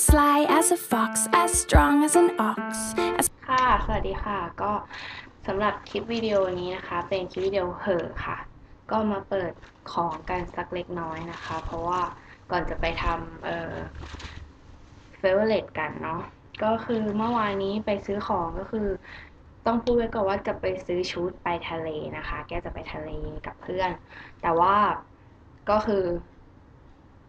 sly as a fox, as strong as an ox, as ค่ะ สวัสดีค่ะ ก็สำหรับคลิปวิดีโอนี้นะคะ เป็นคลิปวิดีโอเหอะค่ะ ก็มาเปิดของกันสักเล็กน้อยนะคะ เพราะว่าก่อนจะไปทำเอ่อเฟเวอร์เลตกันเนาะ ก็คือเมื่อวานนี้ไปซื้อของก็คือต้องพูดไว้ก่อนว่าจะไปซื้อชุดไปทะเลนะคะ แกจะไปทะเลกับเพื่อน แต่ว่าก็คือ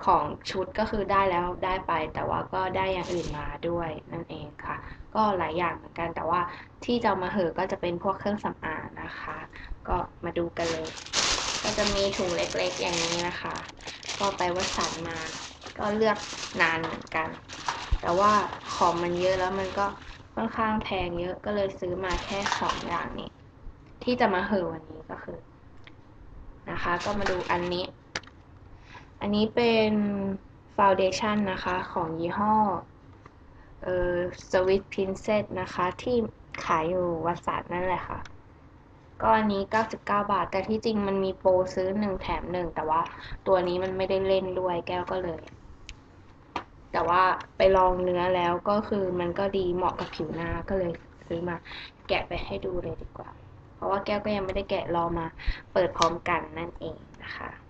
ของชุดก็คือได้แล้วได้ไป แต่ว่าก็ได้อย่างอื่นมาด้วยนั่นเองค่ะ ก็หลายอย่างเหมือนกันแต่ว่าที่จะมาเหอก็จะเป็นพวกเครื่องสำอางนะคะ ก็มาดูกันเลย ก็จะมีถุงเล็กๆอย่างนี้นะคะ ก็ไปวัดสันมาก็เลือกนานเหมือนกัน แต่ว่าของมันเยอะแล้วมันก็ค่อนข้างแพงเยอะก็เลยซื้อมาแค่สองอย่างนี้ ที่จะมาเหอวันนี้ก็คือ นะคะ ก็มาดูอันนี้ อันนี้เป็นฟาวเดชันนะคะของยี่ห้อเอ่อสวิตพินเซสนะคะ ที่ขายอยู่วัดสันนั่นแหละค่ะ ก็อันนี้ 99 บาท แต่ที่จริงมันมีโปรซื้อหนึ่งแถมหนึ่งแต่ว่าตัวนี้มันไม่ได้เล่นด้วยแก้วก็เลย แต่ว่าไปลองเนื้อแล้วก็คือมันก็ดีเหมาะกับผิวหน้าก็เลยซื้อมาแกะไปให้ดูเลยดีกว่า เพราะว่าแก้วก็ยังไม่ได้แกะรอมาเปิดพร้อมกันนั่นเองนะคะ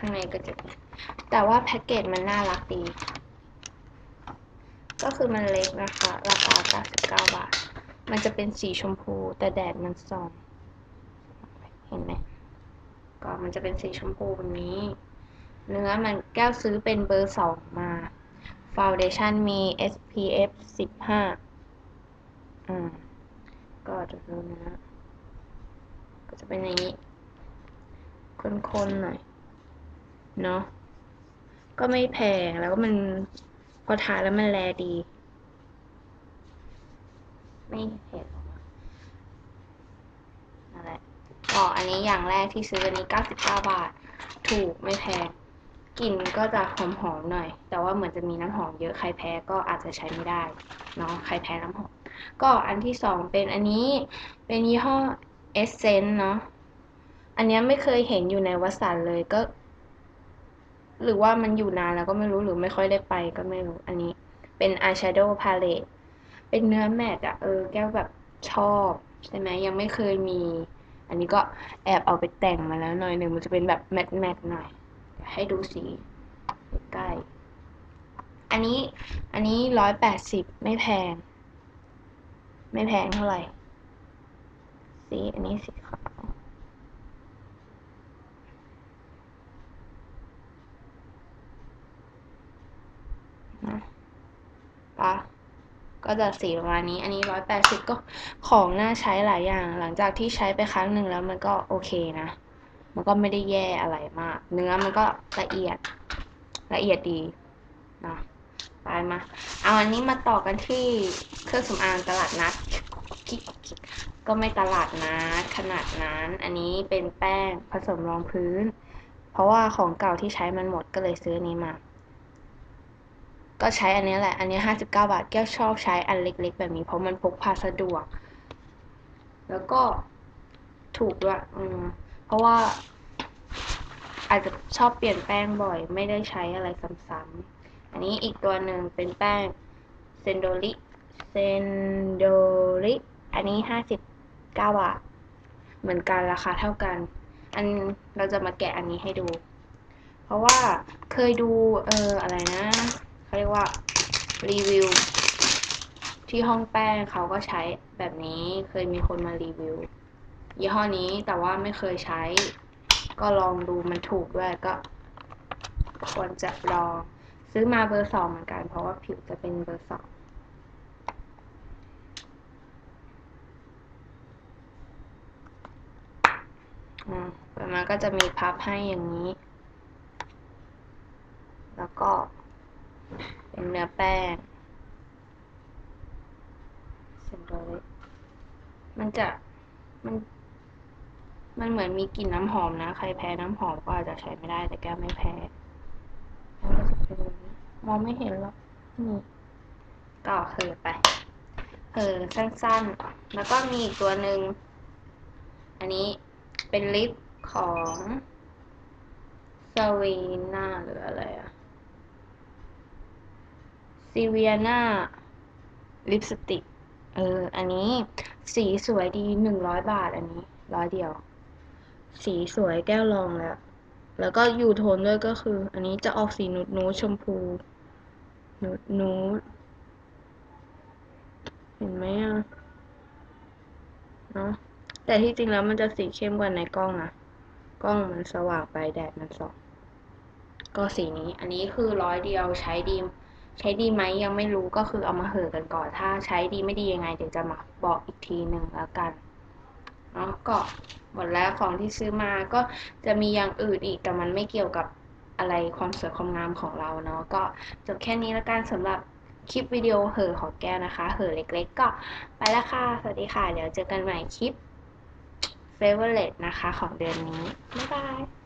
ข้างในก็จะแต่ว่าแพ็กเกจมันน่ารักดี ก็คือมันเล็กนะคะ ราคา 99 บาท มันจะเป็นสีชมพู แต่แดดมันส่อง เห็นไหมก็มันจะเป็นสีชมพูแบบนี้ เนื้อมันแก้วซื้อเป็นเบอร์สองมาฟาวเดชั่นมี SPF 15อืมก็จะดูเนื้อก็จะเป็นอย่างนี้ คนๆหน่อย เนาะก็ไม่แพงแล้วก็มันพอทาแล้วมันแลดี ไม่เห็นหรอกนะนั่นแหละก็อันนี้อย่างแรกที่ซื้ออันนี้ 99 บาท ถูกไม่แพงกลิ่นก็จะหอมๆหน่อย แต่ว่าเหมือนจะมีน้ำหอมเยอะใครแพ้ก็อาจจะใช้ไม่ได้เนาะใครแพ้น้ำหอมก็อันที่สองเป็นอันนี้เป็นยี่ห้อ Essence เนาะอันนี้ไม่เคยเห็นอยู่ในวัสันเลยก็ หรือว่ามันอยู่นานแล้วก็ไม่รู้หรือไม่ค่อยได้ไปก็ไม่รู้ อันนี้เป็นอายแชโดว์พาเลตเป็นเนื้อแมตต์อะเออแก้วแบบชอบใช่ไหมยังไม่เคยมี อันนี้ก็แอบเอาไปแต่งมาแล้วหน่อยหนึ่งมันจะเป็นแบบแมตต์แมตต์หน่อย ให้ดูสีใกล้ อันนี้อันนี้ร้อยแปดสิบไม่แพง ไม่แพงเท่าไหร่ สีอันนี้สีขาว นะ ปะก็จะสีประมาณนี้ อันนี้ร้อยแปดสิบก็ของน่าใช้หลายอย่าง หลังจากที่ใช้ไปครั้งหนึ่งแล้วมันก็โอเคนะ มันก็ไม่ได้แย่อะไรมาก เนื้อมันก็ละเอียด ละเอียดดีนะไปมา เอาอันนี้มาต่อกันที่เครื่องสำอางตลาดนัดก็ไม่ตลาดนัดขนาดนั้น อันนี้เป็นแป้งผสมรองพื้น เพราะว่าของเก่าที่ใช้มันหมดก็เลยซื้อนี้มา ก็ใช้อันนี้แหละ อันนี้ห้าสิบเก้าบาท แก้วชอบใช้อันเล็ก ๆ แบบนี้ เพราะมันพกพาสะดวก แล้วก็ถูกด้วยอืมเพราะว่า อาจจะชอบเปลี่ยนแป้งบ่อย ไม่ได้ใช้อะไรซ้ำๆอันนี้อีกตัวหนึ่งเป็นแป้งเซนโดริเซนโดริ อันนี้ห้าสิบเก้าบาท เหมือนกันราคาเท่ากัน อันเราจะมาแกะอันนี้ให้ดู เพราะว่าเคยดู เอออะไรนะ เขาเรียกว่ารีวิวที่ห้องแป้งเขาก็ใช้แบบนี้เคยมีคนมารีวิว ยี่ห้อนี้แต่ว่าไม่เคยใช้ ก็ลองดูมันถูกด้วยก็ ควรจะลองซื้อมาเบอร์สองเหมือนกัน เพราะว่าผิวจะเป็นเบอร์สองอ่าประมาณก็จะมีพับให้อย่างนี้ แล้วก็ นื้อแป้งเซนโดริมันจะมัน มันเหมือนมีกลิ่นน้ำหอมนะ ใครแพ้น้ำหอมก็อาจจะใช้ไม่ได้แต่แก้วไม่แพ้แล้วก็จะเป็นมองไม่เห็นหรอกนี่ก็เออไปเออสั้นๆ แล้วก็มีอีกตัวหนึ่ง อันนี้เป็นลิปของซาวีน่าหรืออะไรอะ ซีเวียนาลิปสติก เออ อันนี้ สีสวยดีหนึ่งร้อยบาทอันนี้ ร้อยเดียว สีสวยแก้วรองแล้ว แล้วก็อยู่โทนด้วยก็คือ อันนี้จะออกสีนูดนูชมพู นูดนูดเห็นไหมอะเนาะแต่ที่จริงแล้วมันจะสีเข้มกว่าในกล้องนะกล้องมันสว่างไปแดดมันส่องก็สีนี้ อันนี้คือร้อยเดียวใช้ดี ใช้ดีไหมยังไม่รู้ก็คือเอามาเห่อกันก่อน ถ้าใช้ดีไม่ดียังไง เดี๋ยวจะมาบอกอีกทีหนึ่งแล้วกันเนาะก็หมดแล้วของที่ซื้อมาก็จะมีอย่างอื่นอีกแต่มันไม่เกี่ยวกับอะไรความสวยความงามของเราเนาะก็จบแค่นี้แล้วกันสำหรับคลิปวิดีโอเห่อของแก้วนะคะ เห่อเล็ก ๆ ก็ไปแล้วค่ะ สวัสดีค่ะ เดี๋ยวเจอกันใหม่คลิป favorite นะคะของเดือนนี้ บ๊ายบาย